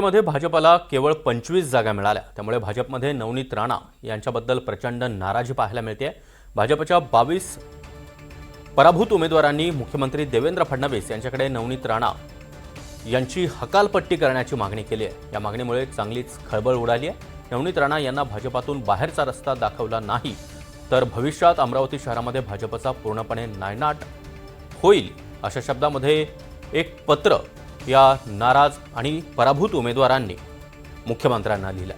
मध्ये भाजपला केवळ पंचवीस जागा मिळाल्या. त्यामुळे भाजपमध्ये नवनीत राणा यांच्याबद्दल प्रचंड नाराजी पाहायला मिळते भाजपच्या बावीस पराभूत उमेदवारांनी मुख्यमंत्री देवेंद्र फडणवीस यांच्याकडे नवनीत राणा यांची हकालपट्टी करण्याची मागणी केली आहे या मागणीमुळे चांगलीच खळबळ उडाली आहे नवनीत राणा यांना भाजपातून बाहेरचा रस्ता दाखवला नाही तर भविष्यात अमरावती शहरामध्ये भाजपचा पूर्णपणे नायनाट होईल अशा शब्दामध्ये एक पत्र या नाराज आणि पराभूत उमेदवारांनी मुख्यमंत्र्यांना लिहिलं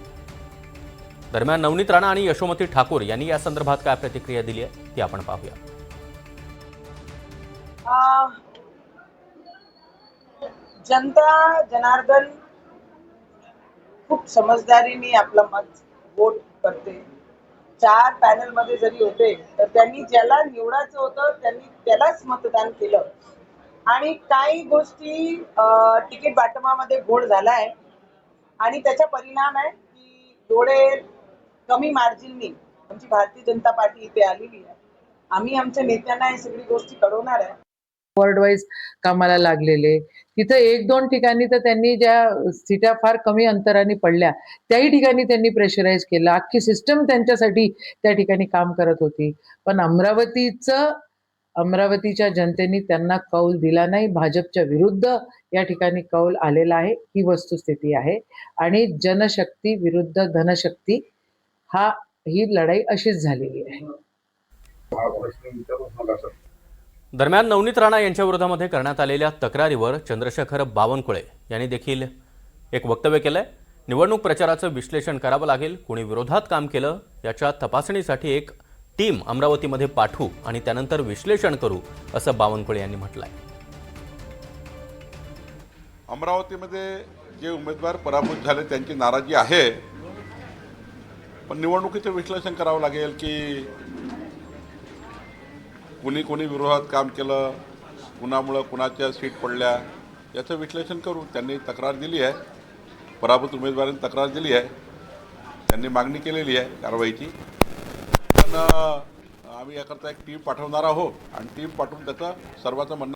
दरम्यान नवनीत राणा आणि यशोमती ठाकूर यांनी या संदर्भात काय प्रतिक्रिया दिली आहे ती आपण पाहूया. जनता जनार्दन खूप समजदारीने आपलं मत वोट करते. चार पॅनलमध्ये जरी होते तर त्यांनी ज्याला निवडायचं होतं त्यांनी त्यालाच मतदान केलं. आणि काही गोष्टी तिकीट वाटपामध्ये घोळ झालाय. आणि त्याचा परिणाम आहे की एवढे कमी मार्जिननी आमची भारतीय जनता पार्टी इथे आलेली आहे. आम्ही आमच्या नेत्यांना या सगळी गोष्टी कळवणार आहे. वॉर्ड वाईज कामाला लागलेले. तिथं एक दोन ठिकाणी तर त्यांनी ज्या सीटा फार कमी अंतराने पडल्या त्याही ठिकाणी त्यांनी प्रेशराईज केलं. अख्खी सिस्टम त्यांच्यासाठी त्या ठिकाणी काम करत होती. पण अमरावतीचं अमरावतीच्या जनतेने त्यांना कौल दिला नाही. भाजपच्या विरुद्ध या ठिकाणी कौल आलेला आहे. ही वस्तुस्थिती आहे. आणि जनशक्ती विरुद्ध धनशक्ती हा ही लढाई अशीच झालेली आहे. दरम्यान नवनीत राणा यांच्या विरोधामध्ये करण्यात आलेल्या तक्रारीवर चंद्रशेखर बावनकुळे यांनी देखील एक वक्तव्य केलंय. निवडणूक प्रचाराचं विश्लेषण करावं लागेल. कोणी विरोधात काम केलं याच्या तपासणीसाठी एक टीम अमरावतीमध्ये पाठवू आणि त्यानंतर विश्लेषण करू असं बावनकुळे यांनी म्हटलं आहे अमरावतीमध्ये जे उमेदवार पराभूत झाले त्यांची नाराजी आहे. पण निवडणुकीचं विश्लेषण करावं लागेल की कुणी कोणी विरोधात काम केलं कुणामुळं कुणाच्या सीट पडल्या याचं विश्लेषण करू. त्यांनी तक्रार दिली आहे. पराभूत उमेदवारांनी तक्रार दिली आहे. त्यांनी मागणी केलेली आहे कारवाईची. आम्ही याकरता एक टीम पाठवणार आहोत. आणि टीम पाठवून त्याचं सर्वांचं म्हणणं